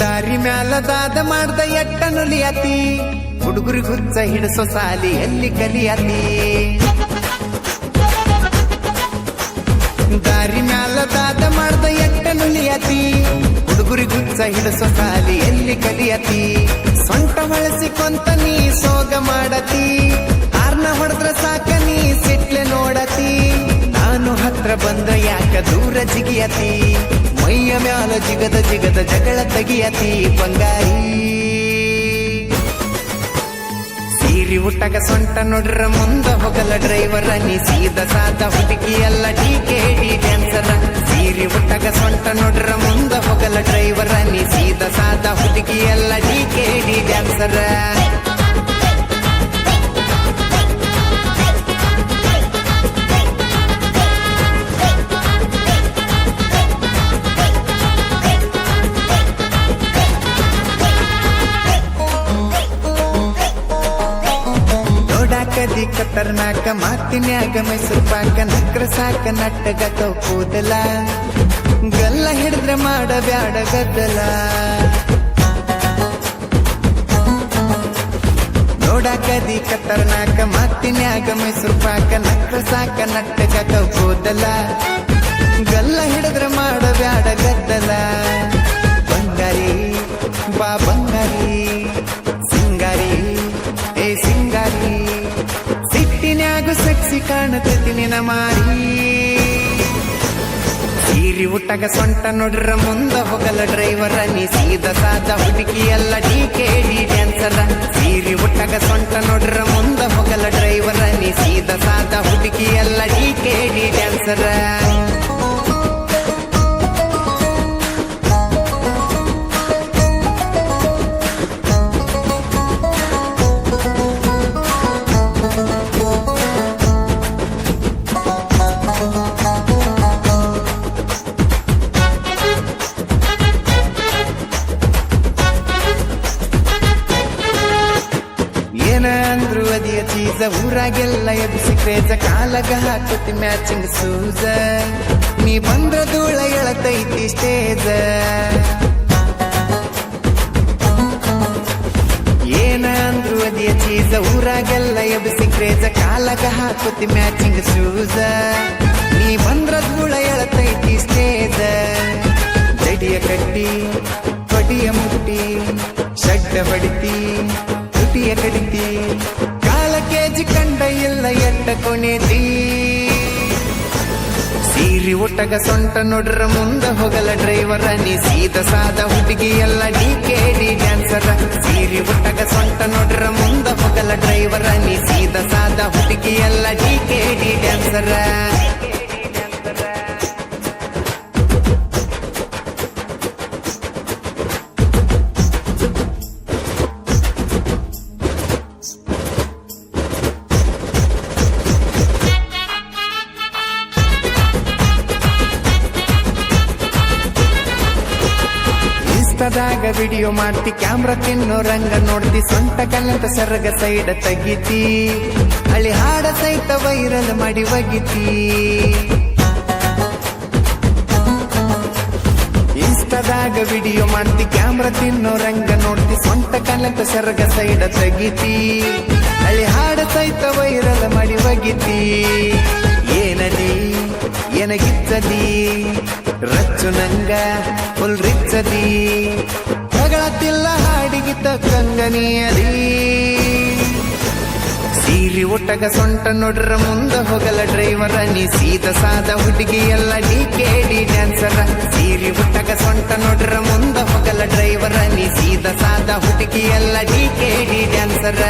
ದಾರಿ ಮ್ಯಾಲ ದಾದ ಮಾಡ್ದ ಎಟ್ಟ ನುಲಿಯತಿ ಹುಡುಗರಿ ಹುಚ್ಚ ಹಿಡಿಸೋ ಸಾಲಿ ಎಲ್ಲಿ ಕಲಿಯತಿ? ದಾರಿ ಮ್ಯಾಲ ದಾದ ಮಾಡ್ದ ಎಟ್ಟ ನುಲಿಯತಿ ಹುಡುಗರಿ ಹುಚ್ಚ ಹಿಡಿಸೋ ಸಾಲಿ ಬಳಸಿಕೊಂತ ನೀ ಸೋಗ ಮಾಡತಿ. ಆರ್ನ ಹೊಡೆದ್ರ ಸಾಕ ನೀ ಸಿಟ್ಲೆ ನೋಡತಿ. ನಾನು ಹತ್ರ ಬಂದ್ರ ಯಾಕ ದೂರ ಜಿಗಿಯತಿ? ಮೈಯ ಮ್ಯಾಲ ಜಿಗದ ಜಿಗದ ಜಗಳ ತೆಗಿಯತಿ ಬಂಗಾರಿ. ಸೀರಿ ಊಟಗ ಸೊಂಟ ನೋಡ್ರ ಮುಂದ ಹೋಗಲ್ಲ ಡ್ರೈವರ ನೀ ಸೀದ ಸಾದ ಹುಡುಗಿ ಎಲ್ಲ ಟೀಕೆ ಡಿ ಡ್ಯಾನ್ಸರ ಸೀರಿ ಊಟಗ ಸೊಂಟ ನೋಡ್ರ ಮುಂದ ಹೋಗಲ್ಲ ಡ್ರೈವರ ನೀ ಸೀದ ಸಾದ ಹುಡುಗಿ ಅಲ್ಲ, ಡಿ ಕೆ ಡಿ ಡ್ಯಾನ್ಸರ ನೋಡಾಕದಿ ಕತರ್ನಾಕ ಮಾತಿನ್ಯಾಗ ಮೈಸೂರು ಪಾಕ, ನಕ್ರ ಸಾಕ, ನಟ್ಟಗ ಕೂದಲ. ಗಲ್ಲ ಹಿಡಿದ್ರೆ ಮಾಡ ಬ್ಯಾಡ ಗದ್ದಲ. ನೋಡಾಕದಿ ಕತರ್ನಾಕ ಮಾತಿನ್ಯಾಗ ಮೈಸೂರು ಪಾಕ ನಕ್ಕ ಸಾಕ, ನಟ್ಟ ನಟ್ಟಗ ಹೋದಲ ಗಲ್ಲ ಹಿಡಿದ್ರ ಮಾಡ ಬ್ಯಾಡ ಗದ್ದಲ. ಬಂಗಾರಿ, ಬಾ ಬಂಗಾರಿ, ಸಿಂಗಾರಿ, ಏ ಸಿಂಗಾರಿ. ಸಿಟ್ಟಿನ್ಯಾಗ ಸೆಕ್ಸಿ ಕಾಣತೈತಿ ನಿನ ಮಾರಿ. ಸೀರಿ ಉಟ್ಟಗ ಸೊಂಟ ನೋಡ್ರ ಮುಂದ ಹೋಗಲ್ಲ ಡ್ರೈವರ್ ನೀ ಸೀದ ಸಾದ ಹುಡುಗಿ ಎಲ್ಲ ಡಿ ಕೆ ಡಿ ಡ್ಯಾನ್ಸರ ಸೀರಿ ಉಟ್ಟಗ ಸೊಂಟ ನೋಡ್ರ ಮುಂದ ಹೋಗಲ್ಲ ಡ್ರೈವರ್ ನೀ ಸೀದ ಸಾದ ಹುಡುಗಿ ಎಲ್ಲ ಡಿ ಕೆ ಡಿ ಡ್ಯಾನ್ಸರ ಏನ ಅಂದ್ರು ಅದಿಯ ಚೀಸ, ಊರಾಗೆಲ್ಲ ಎಬ್ಸಿ ಕ್ರೇಜ, ಕಾಲಗ ಹಾಕುತ್ತಿ ಮ್ಯಾಚಿಂಗ್ ಸೂಸ ನೀ ಬಂದ್ರ ಧೂಳ ಎಳತೈತಿ ಸ್ಟೇಜ. ಏನ ಅಂದ್ರು ಅದಿಯ ಚೀಸ, ಊರಾಗೆಲ್ಲ ಎಬ್ಸಿ ಕ್ರೇಜ, ಕಾಲಗ ಹಾಕುತ್ತಿ ಮ್ಯಾಚಿಂಗ್ ಸೂಜ. ನೀ ಬಂದ್ರ ಧೂಳ ಎಳತೈತಿ ಸ್ಟೇಜ. ಜಡಿಯ ಕಟ್ಟಿ, ಕೊಡಿಯ ಮುಟ್ಟಿ, ಶಡ್ಡ ಹೊಡಿತಿ ಕಡಿತಿ ಕಾಲ ಕೇಜಿ ಕಂಡ ಇಲ್ಲ ಎಟ್ಟ ಕೊನೆತಿ ಸೀರಿ ಒಟ್ಟಗ ಸೊಂಟ ನೋಡ್ರ ಮುಂದ ಹೋಗಲ ಡ್ರೈವರ, ನೀ ಸೀದ ಸಾದ ಹುಡುಗಿ ಎಲ್ಲ ಡಿ ಕೆ ಡಿ ಡ್ಯಾನ್ಸರ ಸೀರಿ ಒಟ್ಟಗ ಸೊಂಟ ನೋಡ್ರ ಮುಂದ ಹೋಗಲ ಡ್ರೈವರ, ನೀ ಸೀದ ಸಾದ ಹುಡುಗಿ ಎಲ್ಲ ಡಿ ಕೆ ಡಿ ಡ್ಯಾನ್ಸರ ಇನ್ಸ್ಟಾದಾಗ ವಿಡಿಯೋ ಮಾಡ್ತಿ, ಕ್ಯಾಮ್ರಾ ತಿನ್ನೋ ರಂಗ ನೋಡ್ತಿ, ಸೊಂಟ ಕಲ್ಲಂತ ಸರಗ ಸೈಡ ತೆಗಿತಿ. ಅಳಿ ಹಾಡ ಸಹಿತ ವೈರಲ್ ಮಾಡಿ ಒಗಿತಿ. ಇಷ್ಟದಾಗ ವಿಡಿಯೋ ಮಾಡ್ತಿ, ಕ್ಯಾಮ್ರಾ ತಿನ್ನೋ ರಂಗ ನೋಡ್ತಿ, ಸೊಂಟ ಕಲ್ಲಂತ ಸರಗ ಸೈಡ ತೆಗಿತಿ. ಅಳಿ ಹಾಡ ಸಹಿತ ವೈರಲ್ ಮಾಡಿ ಒಗಿತಿ. ಏನದಿ, ಏನಗಿತ್ತದಿ? ರಚ್ಚು ನಂಗ ಫುಲ್ ರಿಚ್ಚದಿ ಹೊಗಳತಿಲ್ಲ ಹಾಡಿಗೆ ತಕ್ಕಂಗನಿಯದಿ ಸೀರಿ ಒಟ್ಟಗ ಸೊಂಟ ನೋಡ್ರ ಮುಂದ ಹೋಗಲ ಡ್ರೈವರ ನೀ ಸೀದ ಸಾದ ಹುಡುಗಿ ಎಲ್ಲ ಡಿ ಕೆ ಡಿ ಡ್ಯಾನ್ಸರ ಸೀರಿ ಒಟ್ಟಗ ಸೊಂಟ ನೋಡ್ರ ಮುಂದ ಹೋಗಲ ಡ್ರೈವರ ನೀ ಸೀದ ಸಾದ ಹುಡುಗಿ ಎಲ್ಲ ಡಿ ಕೆ ಡಿ ಡ್ಯಾನ್ಸರ